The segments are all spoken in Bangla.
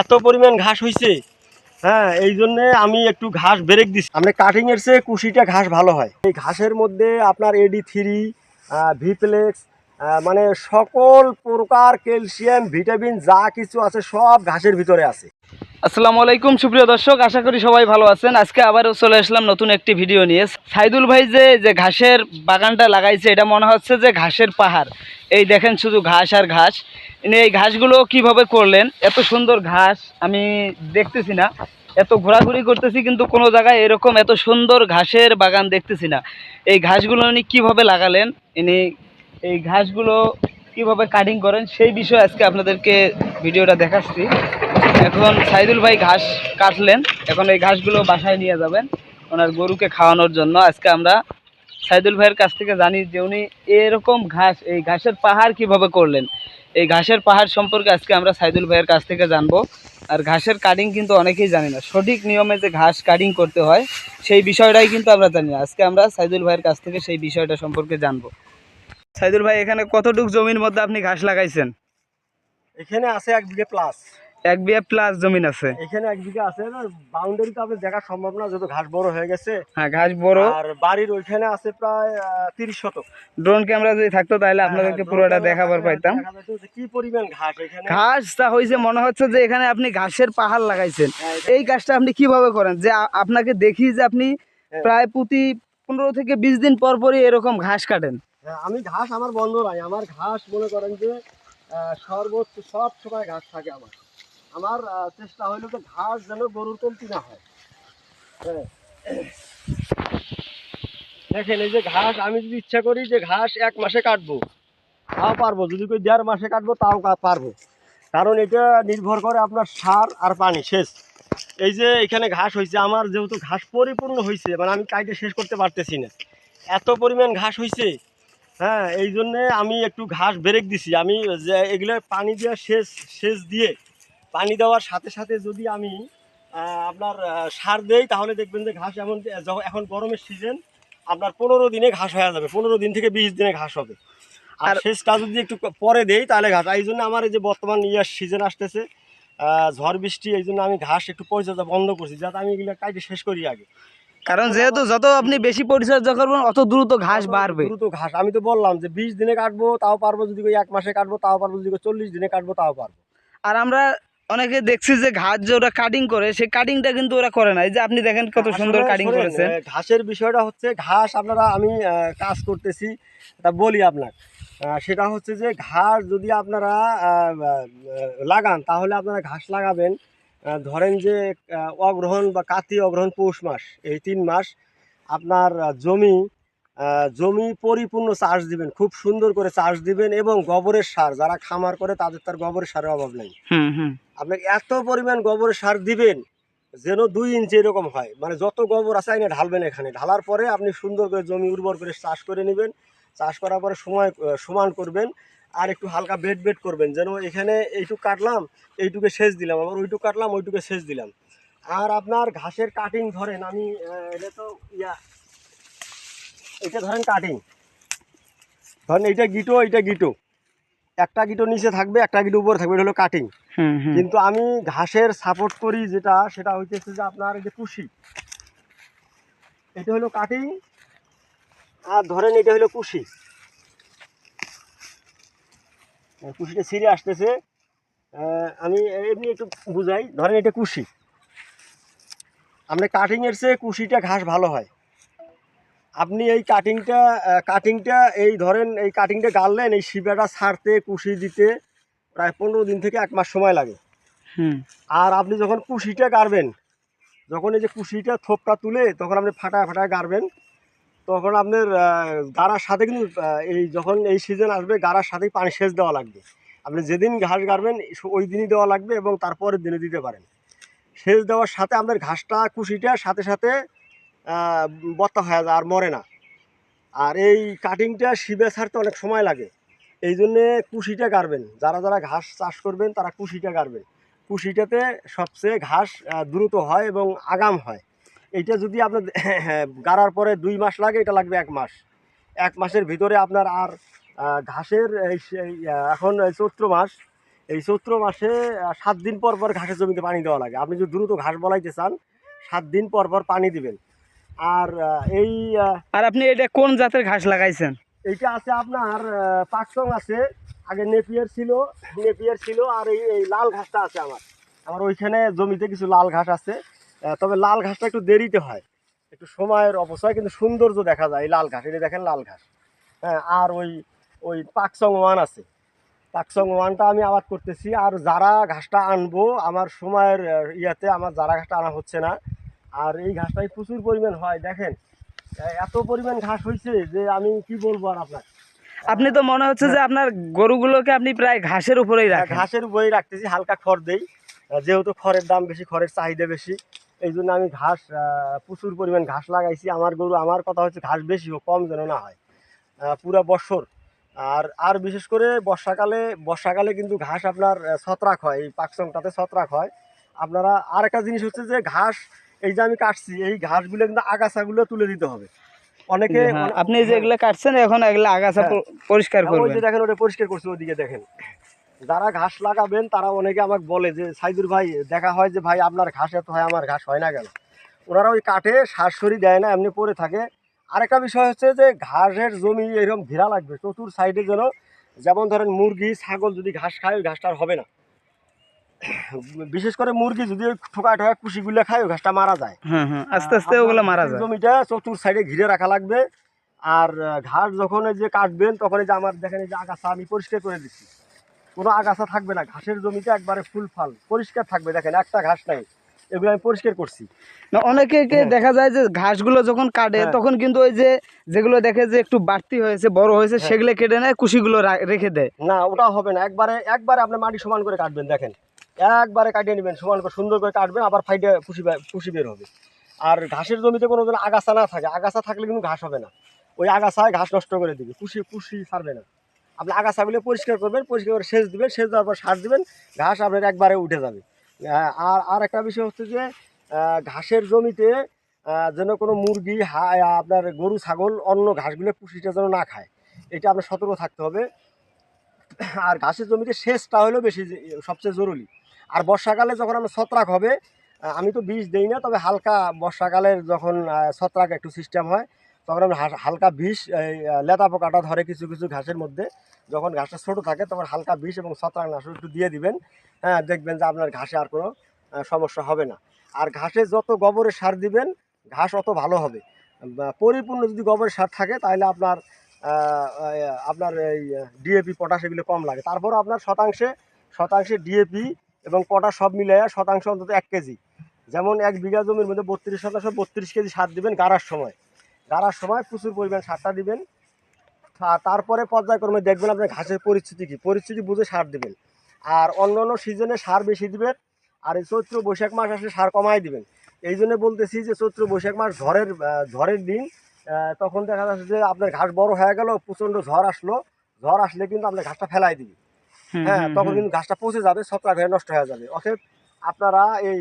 এত পরিমাণ ঘাস হয়েছে হ্যাঁ এই জন্য আমি একটু ঘাস ব্রেক আপনি কাটিং এর চেয়ে কুশিটা ঘাস ভালো হয়। এই ঘাসের মধ্যে আপনার এডি থ্রি ভিপ্লেক্স মানে সকল প্রকার ক্যালসিয়াম ভিটামিন যা কিছু আছে সব ঘাসের ভিতরে আছে। আসসালামু আলাইকুম, সুপ্রিয় দর্শক, আশা করি সবাই ভালো আছেন। আজকে আবারও চলে আসলাম নতুন একটি ভিডিও নিয়ে। সাইদুল ভাই যে যে ঘাসের বাগানটা লাগাইছে, এটা মনে হচ্ছে যে ঘাসের পাহাড়। এই দেখেন শুধু ঘাস আর ঘাস। এই ঘাসগুলো কীভাবে করলেন? এত সুন্দর ঘাস, আমি দেখতেছি না। এত ঘোরাঘুরি করতেছি কিন্তু কোনো জায়গায় এরকম এত সুন্দর ঘাসের বাগান দেখতেছি না। এই ঘাসগুলো উনি কীভাবে লাগালেন? ইনি এই ঘাসগুলো কীভাবে কাটিং করেন? সেই বিষয়ে আজকে আপনাদেরকে ভিডিওটা দেখাচ্ছি। এখন সাইদুল ভাই ঘাস কাটলেন। এখন এই ঘাসগুলো বাসায় নিয়ে যাবেন। ওনার গরুকে খাওয়ানোর জন্য আজকে আমরা সাইদুল ভাইয়ের কাছ থেকে জানি যে উনি এরকম ঘাস, এই ঘাসের পাহাড় কীভাবে করলেন? এই ঘাসের পাহাড় সম্পর্কে আজকে আমরা সাইদুল ভাইয়ের কাছ থেকে জানব। আর ঘাসের কাটিং কিন্তু অনেকেই জানি না। সঠিক নিয়মে যে ঘাস কাটিং করতে হয়, সেই বিষয়টাই কিন্তু আমরা জানি। না আজকে আমরা সাইদুল ভাইয়ের কাছ থেকে সেই বিষয়টা সম্পর্কে জানব। সাইদুল ভাই, এখানে কতটুক জমির মধ্যে আপনি ঘাস লাগাইছেন? এখানে আছে এক বিঘে প্লাস এক বিঘা প্লাস জমিন আছে। এখানে এক বিঘে আছে বাউন্ডারি তো আপনার দেখা সম্ভব না যত ঘাস বড় হয়ে গেছে। হ্যাঁ ঘাস বড়। আর বাড়ির ওইখানে আছে প্রায় তিরিশ শতক। ড্রোন ক্যামেরা যদি থাকতো তাহলে আপনাদেরকে হ্যাঁ, পুরোটা দেখাবার পাইতাম। কি পরিমাণ ঘাস এখানে। ঘাস তা হয়েছে মনে হচ্ছে যে এখানে আপনি ঘাসের পাহাড় লাগাইছেন। হ্যাঁ, এই গাছটা আপনি কীভাবে করেন? যে আপনাকে দেখি যে আপনি হ্যাঁ। প্রায় প্রতি পনেরো থেকে বিশ দিন পর পরই এরকম ঘাস কাটেন। আমি ঘাস আমার বন্ধ নাই। আমার ঘাস মনে করেন যে সর্বোচ্চ সব সময় ঘাস থাকে আমার। আমার চেষ্টা হইল যে ঘাস যেন গরুর কমতি না হয়। হ্যাঁ। দেখেন, এই যে ঘাস, আমি যদি ইচ্ছা করি যে ঘাস এক মাসে কাটবো, তাও পারব। যদি কই দেড় মাসে কাটবো, তাও পারব। কারণ এটা নির্ভর করে আপনার সার আর পানি, শেষ। এই যে এখানে ঘাস হয়েছে আমার যেহেতু ঘাস পরিপূর্ণ হয়েছে মানে আমি কাইটে শেষ করতে পারতেছি না। এত পরিমাণ ঘাস হয়েছে হ্যাঁ এই জন্যে আমি একটু ঘাস ব্রেক দিছি। আমি যে এগুলো পানি দেওয়া শেষ শেষ দিয়ে পানি দেওয়ার সাথে সাথে যদি আমি আপনার সার দেই তাহলে দেখবেন যে ঘাস এমন যখন এখন গরমের সিজন আপনার পনেরো দিনে ঘাস হয়ে যাবে। পনেরো দিন থেকে বিশ দিনে ঘাস হবে। আর শেষটা যদি একটু পরে দেই তাহলে ঘাস। এই জন্য আমার এই যে বর্তমান ইয়ার সিজন আসতেছে ঝড় বৃষ্টি এই জন্য আমি ঘাস একটু পরিচর্যা বন্ধ করছি যাতে আমি এগুলো কাইটে শেষ করি আগে। কারণ যেহেতু যত আপনি বেশি পরিচর্যা করবেন অত দ্রুত ঘাস বাড়বে। দ্রুত ঘাস। আমি তো বললাম যে বিশ দিনে কাটবো তাও পারব যদি এক মাসে কাটবো তাও পারব যদি চল্লিশ দিনে কাটবো তাও পারব। আর আমরা অনেকে দেখছি যে ঘাস যে ওরা কাটিং করে সেই কাটিংটা কিন্তু ওরা করে না। এই যে আপনি দেখেন কত সুন্দর কাটিং করেছেন ঘাসের বিষয়টা হচ্ছে ঘাস আপনারা আমি কাজ করতেছি তা বলি আপনার। সেটা হচ্ছে যে ঘাস যদি আপনারা লাগান তাহলে আপনারা ঘাস লাগাবেন ধরেন যে অগ্রহণ বা কাতি অগ্রহণ পৌষ মাস এই তিন মাস আপনার জমি জমি পরিপূর্ণ চাষ দিবেন খুব সুন্দর করে চাষ দিবেন এবং গোবরের সার যারা খামার করে তাদের তার গোবরের সারের অভাব নেই। হুম হুম। আপনি এত পরিমাণ গোবরের সার দিবেন যেন দুই ইঞ্চি এরকম হয়। মানে যত গোবর আছে এনে ঢালবেন এখানে। ঢালার পরে আপনি সুন্দর করে জমি উর্বর করে চাষ করে নেবেন। চাষ করার পরে সময় সমান করবেন আর একটু হালকা বেড বেড করবেন। যেন এখানে এইটুকু কাটলাম এইটুকে সেচ দিলাম। আবার ওইটুক কাটলাম ওইটুকে সেচ দিলাম। আর আপনার ঘাসের কাটিং ধরেন আমি এটা তো ইয়া এটা ধরেন কাটিং ধরেন এইটা গিটো এইটা গিটো। একটা গিটো নিচে থাকবে একটা গিটো উপরে থাকবে এটা হলো কাটিং কিন্তু আমি ঘাসের সাপোর্ট করি যেটা সেটা হইতেছে যে আপনার এই যে কুশি। এটা হলো কাটিং আর ধরেন এটা হলো কুশি। কুশিটা ছিঁড়ে আসতেছে। আমি এমনি একটু বুঝাই ধরেন এটা কুশি। আপনি কাটিংয়ের চেয়ে কুশিটা ঘাস ভালো হয়। আপনি এই কাটিংটা কাটিংটা এই ধরেন এই কাটিংটা গাড়লেন এই শিবাটা ছাড়তে কুশি দিতে প্রায় পনেরো দিন থেকে এক মাস সময় লাগে। আর আপনি যখন কুশিটা গাড়বেন যখন এই যে কুশিটা থোপটা তুলে তখন আপনি ফাটায় ফাটায় গাড়বেন তখন আপনার গাড়ার সাথে কিন্তু এই যখন এই সিজন আসবে গাড়ার সাথেই পানি সেচ দেওয়া লাগবে। আপনি যেদিন ঘাস গাড়বেন ওই দিনই দেওয়া লাগবে এবং তারপরের দিনে দিতে পারেন। সেচ দেওয়ার সাথে আপনার ঘাসটা কুশিটা সাথে সাথে বত্তা হয়ে যায় আর মরে না। আর এই কাটিংটা শিবে ছাড়তে অনেক সময় লাগে। এই জন্যে কুশিটা গাড়বেন। যারা যারা ঘাস চাষ করবেন, তারা কুশিটা গাড়বেন। কুশিটাতে সবচেয়ে ঘাস দ্রুত হয় এবং আগাম হয়। এইটা যদি আপনার গাড়ার পরে দুই মাস লাগে, এটা লাগবে এক মাস। এক মাসের ভিতরে আপনার আর ঘাসের এই এখন চৈত্র মাস। এই চৈত্র মাসে সাত দিন পর পর ঘাসের জমিতে পানি দেওয়া লাগে। আপনি যদি দ্রুত ঘাস বলাইতে চান, সাত দিন পর পর পানি দিবেন। আর এই আর আপনি এটা কোন জাতের ঘাস লাগাইছেন? এইটা আছে আপনার পাকসং আছে। আগে নেপিয়ার ছিল নেপিয়ার ছিল আর এই এই লাল ঘাসটা আছে আমার। আমার ওইখানে জমিতে কিছু লাল ঘাস আছে। তবে লাল ঘাসটা একটু দেরিতে হয়। একটু সময়ের অপচয় কিন্তু সৌন্দর্য দেখা যায় এই লাল ঘাস। এটা দেখেন লাল ঘাস। হ্যাঁ আর ওই ওই পাকসং ওয়ান আছে। পাকসং ওয়ানটা আমি আবাদ করতেছি। আর যারা ঘাসটা আনব আমার সময়ের ইয়াতে আমার যারা ঘাসটা আনা হচ্ছে না আর এই ঘাসটাই প্রচুর পরিমাণ হয় দেখেন। এত পরিমাণ ঘাস হয়েছে যে আমি কি বলব আর আপনার? আপনি তো মনে হচ্ছে যে আপনার গরুগুলোকে আপনি প্রায় ঘাসের উপরেই হ্যাঁ, রাখেন। ঘাসের উপরেই রাখতেছি হালকা খড় দেই। যেহেতু খড়ের দাম বেশি খড়ের চাহিদা বেশি এই জন্য আমি ঘাস প্রচুর পরিমাণ ঘাস লাগাইছি। আমার গরু আমার কথা হচ্ছে ঘাস বেশি হোক কম যেন না হয়। পুরা বছর। আর আর বিশেষ করে বর্ষাকালে বর্ষাকালে কিন্তু ঘাস আপনার ছত্রাক হয় এই পাকসংটাতে ছত্রাক হয়। আপনারা আর একটা জিনিস হচ্ছে যে ঘাস এই যে আমি কাটছি এই ঘাসগুলো কিন্তু আগাছাগুলো তুলে দিতে হবে। অনেকে হ্যাঁ, আপনি যে এগুলো কাটছেন এখন এগুলো আগাছা হ্যাঁ। পরিষ্কার ওই যে দেখেন ওটা পরিষ্কার করছে ওইদিকে দেখেন। যারা ঘাস লাগাবেন তারা অনেকে আমাকে বলে যে সাইদুর ভাই দেখা হয় যে ভাই আপনার ঘাস এত হয় আমার ঘাস হয় না কেন? ওনারা ওই কাটে সরি দেয় না এমনি পড়ে থাকে। আরেকটা বিষয় হচ্ছে যে ঘাসের জমি এরকম ঘেরা লাগবে চতুর সাইডে যেন যেমন ধরেন মুরগি ছাগল যদি ঘাস খায় ওই ঘাসটা আর হবে না। বিশেষ করে মুরগি যদি ওই ঠোকায় ঠোকায় কুশিগুলো খায় ওই ঘাসটা মারা যায়। হ্যাঁ হ্যাঁ আস্তে আস্তে ওগুলো মারা যায়। জমিটা চতুর সাইডে ঘিরে রাখা লাগবে। আর ঘাস যখন যে কাটবেন তখন যে আমার দেখেন যে আগাছা আমি পরিষ্কার করে দিচ্ছি। কোনো আগাছা থাকবে না ঘাসের জমিতে একবারে ফুল ফাল পরিষ্কার থাকবে। দেখেন একটা ঘাস নাই এগুলো আমি পরিষ্কার করছি। না, অনেকে হ্যাঁ। দেখা যায় যে ঘাসগুলো যখন কাটে। তখন কিন্তু ওই যে যেগুলো দেখে যে একটু বাড়তি হয়েছে বড় হয়েছে হ্যাঁ। সেগুলো কেটে নেয় কুশিগুলো রেখে দেয়। না ওটা হবে না। একবারে একবারে আপনি মাটি সমান করে কাটবেন দেখেন। একবারে কাটিয়ে নেবেন, সমান করে, সুন্দর করে কাটবেন, আবার ফাইটে পুষি কুশি বের হবে। আর ঘাসের জমিতে কোনো যেন আগাছা না থাকে, আগাছা থাকলে কিন্তু ঘাস হবে না। ওই আগাছায় ঘাস নষ্ট করে দিবে কুশি কুশি ছাড়বে না। আপনি আগাছাগুলো পরিষ্কার করবেন, পরিষ্কার করে সেচ দিবেন, সেচ দেওয়ার পর সার দিবেন, ঘাস আপনার একবারে উঠে যাবে। আর আর একটা বিষয় হচ্ছে যে ঘাসের জমিতে যেন কোনো মুরগি, হা- আপনার গরু, ছাগল, অন্য ঘাসগুলো কুশিটা যেন না খায়, এটা আপনার সতর্ক থাকতে হবে। আর ঘাসের জমিতে সেচটা হলো বেশি সবচেয়ে জরুরি। আর বর্ষাকালে যখন আমরা ছত্রাক হবে আমি তো বিষ দেই না, তবে হালকা বর্ষাকালের যখন ছত্রাক একটু সিস্টেম হয়, তখন হাস- হালকা বিষ লেতা পোকাটা ধরে কিছু কিছু ঘাসের মধ্যে। যখন ঘাসটা ছোটো থাকে, তখন হালকা বিষ এবং ছত্রাকনাশক একটু দিয়ে দিবেন। হ্যাঁ দেখবেন যে আপনার ঘাসে আর কোনো সমস্যা হবে না। আর ঘাসে যত গোবরের সার দিবেন, ঘাস অত ভালো হবে। পরিপূর্ণ যদি গোবরের সার থাকে, তাহলে আপনার আপনার এই ডিএপি পটাশ এগুলো কম লাগে। তারপর আপনার শতাংশে শতাংশে ডিএপি এবং পটাশ সব মিলে শতাংশ অন্তত এক কেজি। যেমন এক বিঘা জমির মধ্যে বত্রিশ শতাংশ বত্রিশ কেজি সার দিবেন গাড়ার সময়। গাড়ার সময় প্রচুর পরিমাণ সারটা দিবেন। তারপরে পর্যায়ক্রমে দেখবেন আপনার ঘাসের পরিস্থিতি কী? পরিস্থিতি বুঝে সার দিবেন। আর অন্য অন্য সিজনে সার বেশি দিবেন আর এই চৈত্র বৈশাখ মাস আসলে সার কমাই দিবেন। এই জন্য বলতেছি যে চৈত্র বৈশাখ মাস ঝড়ের ঝড়ের দিন তখন দেখা যাচ্ছে যে আপনার ঘাস বড় হয়ে গেল, প্রচণ্ড ঝড় আসলো। ঝড় আসলে কিন্তু আপনার ঘাসটা ফেলাই দিবে। হ্যাঁ তখন কিন্তু ঘাসটা পচে যাবে ছত্রাক হয়ে নষ্ট হয়ে যাবে। অতএব আপনারা এই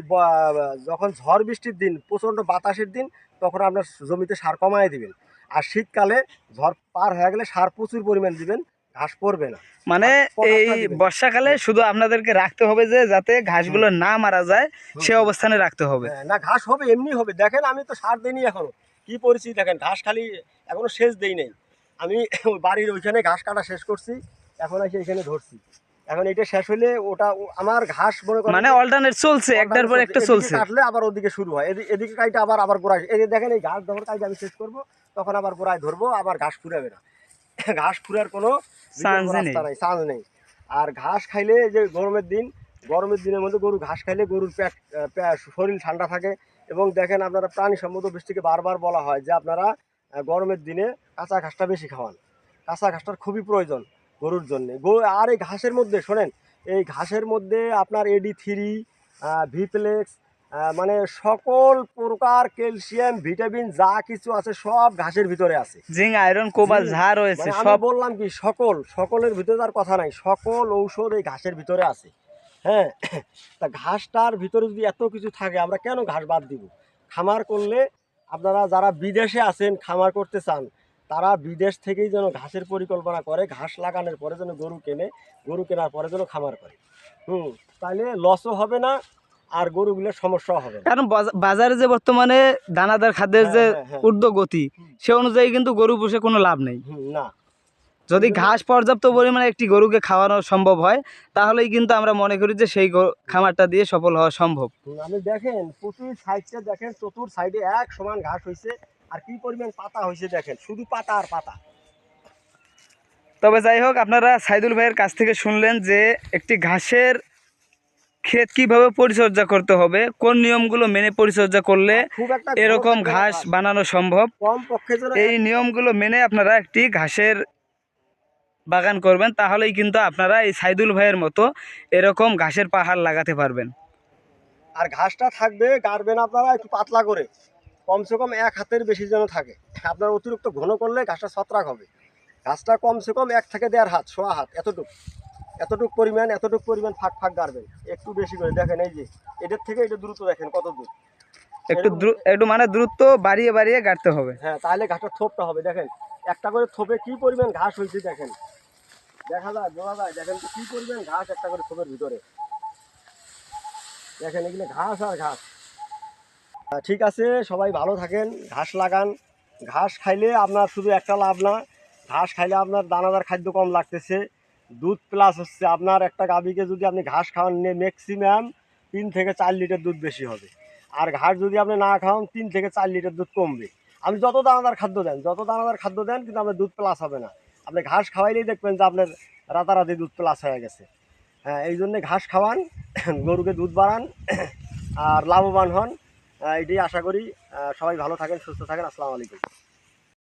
যখন ঝড় বৃষ্টির দিন প্রচণ্ড বাতাসের দিন তখন আপনার জমিতে সার কমায় দিবেন। আর শীতকালে ঝড় পার হয়ে গেলে সার প্রচুর পরিমাণ দিবেন ঘাস পড়বে না। মানে এই বর্ষাকালে শুধু আপনাদেরকে রাখতে হবে যে যাতে ঘাসগুলো না মারা যায় সে অবস্থানে রাখতে হবে। হ্যাঁ, না ঘাস হবে এমনি হবে। দেখেন আমি তো সার দিইনি এখনও। কি পরিস্থিতি দেখেন ঘাস খালি এখনও শেষ দেই নেই। আমি বাড়ির ওইখানে ঘাস কাটা শেষ করছি এখন এসে এখানে ধরছি। এখন এটা শেষ হলে ওটা আমার ঘাস মনে করেন মানে অল্টারনেট চলছে একটার পর একটা চলছে। কাটলে আবার ওদিকে শুরু হয়। এদি- এদিকে কাইটা আবার আবার গোড়ায় এই দেখেন এই ঘাস যখন কাইটা আমি শেষ করব তখন আবার গোড়ায় ধরবো আবার ঘাস ফুরাবে না। ঘাস ফুরার কোনো। রাস্তা নাই চান্স নেই। আর ঘাস খাইলে যে গরমের দিন গরমের দিনের মধ্যে গরু ঘাস খাইলে গরুর পেট শরীর ঠান্ডা থাকে। এবং দেখেন আপনারা প্রাণী সম্মত বৃষ্টিকে বারবার বলা হয় যে আপনারা গরমের দিনে কাঁচা ঘাসটা বেশি খাওয়ান। কাঁচা ঘাসটার খুবই প্রয়োজন। গরুর জন্য। আর এই ঘাসের মধ্যে শোনেন এই ঘাসের মধ্যে আপনার এডি থ্রি ভিপ্লেক্স মানে সকল প্রকার ক্যালসিয়াম ভিটামিন যা কিছু আছে সব ঘাসের ভিতরে আছে। জিঙ্ক আয়রন কোবাল যা রয়েছে মানে সব বললাম কি সকল সকলের ভিতরে তার কথা নাই সকল ঔষধ এই ঘাসের ভিতরে আছে। হ্যাঁ তা ঘাসটার ভিতরে যদি এত কিছু থাকে আমরা কেন ঘাস বাদ দিব? খামার করলে আপনারা যারা বিদেশে আছেন খামার করতে চান তারা বিদেশ থেকেই যেন ঘাসের পরিকল্পনা করে ঘাস লাগানোর পরে যেন গরু কেনে গরু কেনার পরে যেন খামার করে। হুম তাহলে লসও হবে না আর গরুগুলোর সমস্যাও হবে কারণ বাজারে যে বর্তমানে দানাদার খাদ্যের যে হ্যাঁ, হ্যাঁ, হ্যাঁ। সে অনুযায়ী কিন্তু গরু পুষে কোনো লাভ নেই। না। যদি ঘাস পর্যাপ্ত পরিমাণে একটি গরুকে খাওয়ানো সম্ভব হয় তাহলেই কিন্তু আমরা মনে করি যে সেই খামারটা দিয়ে সফল হওয়া সম্ভব। আপনি দেখেন প্রচুর সাইডটা দেখেন চতুর সাইডে এক সমান ঘাস হয়েছে আর কি পরিমাণ পাতা হয়েছে দেখেন শুধু পাতা আর পাতা। তবে যাই হোক আপনারা সাইদুল ভাইয়ের কাছ থেকে শুনলেন যে একটি ঘাসের ক্ষেত কীভাবে পরিচর্যা করতে হবে কোন নিয়মগুলো মেনে পরিচর্যা করলে এরকম ঘাস বানানো সম্ভব? এই নিয়মগুলো মেনে আপনারা একটি ঘাসের বাগান করবেন তাহলেই কিন্তু আপনারা এই সাইদুল ভাইয়ের মতো এরকম ঘাসের পাহাড় লাগাতে পারবেন। আর ঘাসটা থাকবে গাড়বেন আপনারা একটু পাতলা করে। কমসে কম এক হাতের বেশি যেন থাকে। আপনার অতিরিক্ত ঘন করলে ঘাসটা ছত্রাক হবে। ঘাসটা কমসে কম এক থেকে দেড় হাত সোয়া হাত এতটুক। এতটুক পরিমাণ এতটুক পরিমাণ ফাঁক ফাঁক গাড়বেন। একটু বেশি করে। দেখেন এই যে এদের থেকে এটা দ্রুত দেখেন কত দূর। একটু একটু মানে দ্রুত বাড়িয়ে বাড়িয়ে গাড়তে হবে। হ্যাঁ তাহলে ঘাসটা থোপটা হবে। দেখেন একটা করে থোপে কি পরিমাণ ঘাস হয়েছে দেখেন। দেখা যায় বোঝা যায় দেখেন কি পরিমাণ ঘাস একটা করে থোপের ভিতরে। দেখেন এগুলো ঘাস আর ঘাস। ঠিক আছে, সবাই ভালো থাকেন, ঘাস লাগান। ঘাস খাইলে আপনার শুধু একটা লাভ না, ঘাস খাইলে আপনার দানাদার খাদ্য কম লাগতেছে। দুধ প্লাস হচ্ছে আপনার একটা গাভীকে যদি আপনি ঘাস খাওয়ান নিয়ে ম্যাক্সিমাম তিন থেকে চার লিটার দুধ বেশি হবে। আর ঘাস যদি আপনি না খাওয়ান, তিন থেকে চার লিটার দুধ কমবে। আপনি যত দানাদার খাদ্য দেন, যত দানাদার খাদ্য দেন, কিন্তু আপনার দুধ প্লাস হবে না। আপনি ঘাস খাওয়াইলেই দেখবেন যে আপনার রাতারাতি দুধ প্লাস হয়ে গেছে। হ্যাঁ এই জন্যে ঘাস খাওয়ান, গরুকে দুধ বাড়ান, আর লাভবান হন। এটাই আশা করি সবাই ভালো থাকেন সুস্থ থাকেন আসসালামু আলাইকুম।